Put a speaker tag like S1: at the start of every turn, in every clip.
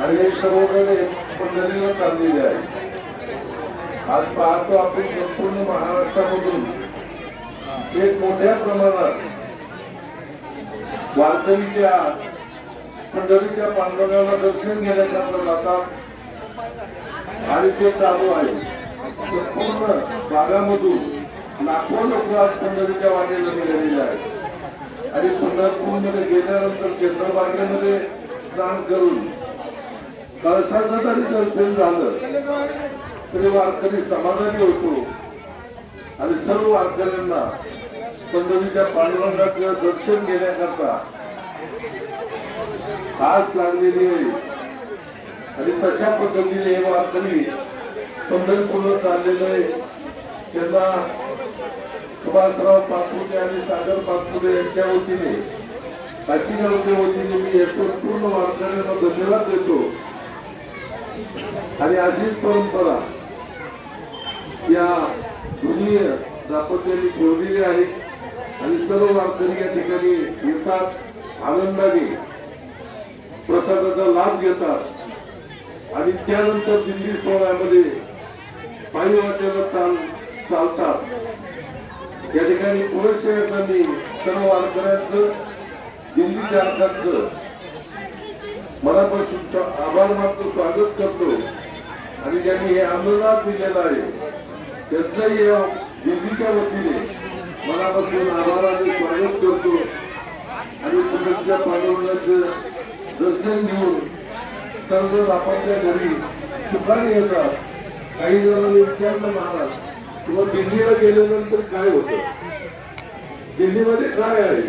S1: आणि हे सर्वकडे पंढरीला चाललेले आहे. आज पाहतो आपण संपूर्ण महाराष्ट्रामधून एक मोठ्या प्रमाणात वारकरीच्या पंढरीच्या पांडुरंगाला दर्शन घेण्याकरता जातात आणि ते चालू आहे. संपूर्ण भागामधून लाखो लोक आज पंढरीच्या वाटेला गेलेले आहेत. आणि पंढरपूरमध्ये गेल्यानंतर चंद्रभागेमध्ये स्नान करून कळसाचं जरी दर्शन झालं तरी वारकरी समाधानी होतो. आणि सर्व वारकऱ्यांना पंढरीच्या पांडुरंगाचं दर्शन घेण्याकरता आस लागलेली आहे. आणि तशा पद्धतीने हे वारकरी पंढरपूरला चाललेलं आहे त्यांना सुभाषराव पाचपुते आणि सागर पाचपुते यांच्या वतीने काशीगावच्या वतीने मी याचं पूर्ण वारकऱ्यांना धन्यवाद देतो. आणि अशीच परंपरा या दुनिये दापत्याने ठेवलेली आहे. आणि सर्व वारकरी या ठिकाणी येतात आनंदाने प्रसादाचा लाभ घेतात. आणि त्यानंतर दिल्ली सोहळ्यामध्ये पायी वाटेला चाल चालतात. या ठिकाणी पुरुष सेवकांनी सर्व वारकऱ्यांचं दिल्लीच्या अर्जाचं मनापासून च- आभार मानतो स्वागत करतो. आणि ज्यांनी हे आंदोलनात दिलेलं आहे त्यांचंही या दिल्लीच्या वतीने मनापासून आभाराने स्वागत करतो. आणि तुमच्या पांडुरंगाचं दर्शन घेऊन सर्वजण आपापल्या घरी सुखाने येतात. काही जणांनी विचारलं महाराज किंवा दिल्लीला गेल्यानंतर काय होतं? दिल्लीमध्ये काय आहे?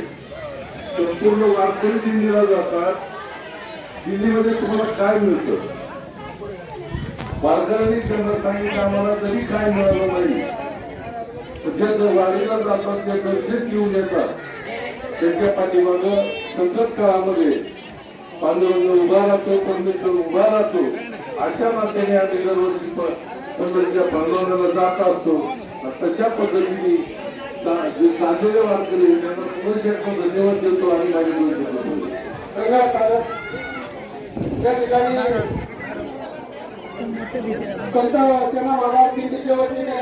S1: संपूर्ण वारकरी दिल्लीला जातात. दिल्लीमध्ये तुम्हाला काय मिळतं? बाजारांनी त्यांना सांगितलं आम्हाला तरी काय मिळालं नाही. तर जे द- जातात ते दर्शन घेऊन येतात. त्यांच्या पाठीमाग संकट काळामध्ये पांडुरंग उभा राहतो परमेश्वर उभा राहतो. अशा नात्याने आम्ही दरवर्षी प- पंढरीच्या पांडुरंगाला जात असतो. तशा पद्धतीने जे चाललेले वारकरी त्यांना पुनश्च धन्यवाद देतो आणि
S2: माझ्या सगळ्या या ठिकाणी संत त्यांना महाराज दिल्लीच्या वतीने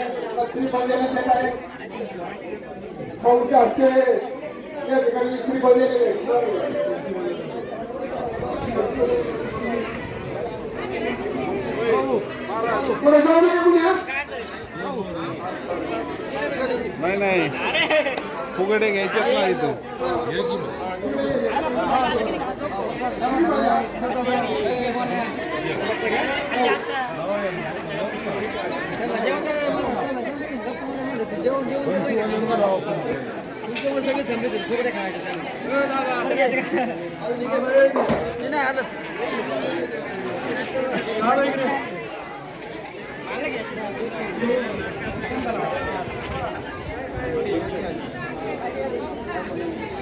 S2: श्रीपद देण्यात भाऊच्या हस्ते या ठिकाणी श्रीपद
S3: नाही नाही. फुगडे घ्यायचेच नाही इथं.
S2: पुंडलिकावरले हरिखोल श्री ज्ञानदेव तुकाराम पंढरीनाथ भगवान की जय. माऊली ज्ञानेश्वर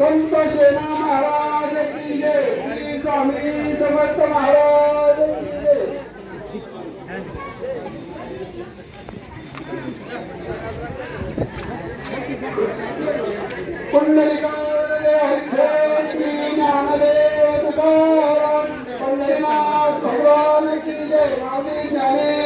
S2: संत सेना महाराज की जय। स्वामी समर्थ महाराज की जय। भगवान की जय। आदि ज्ञाने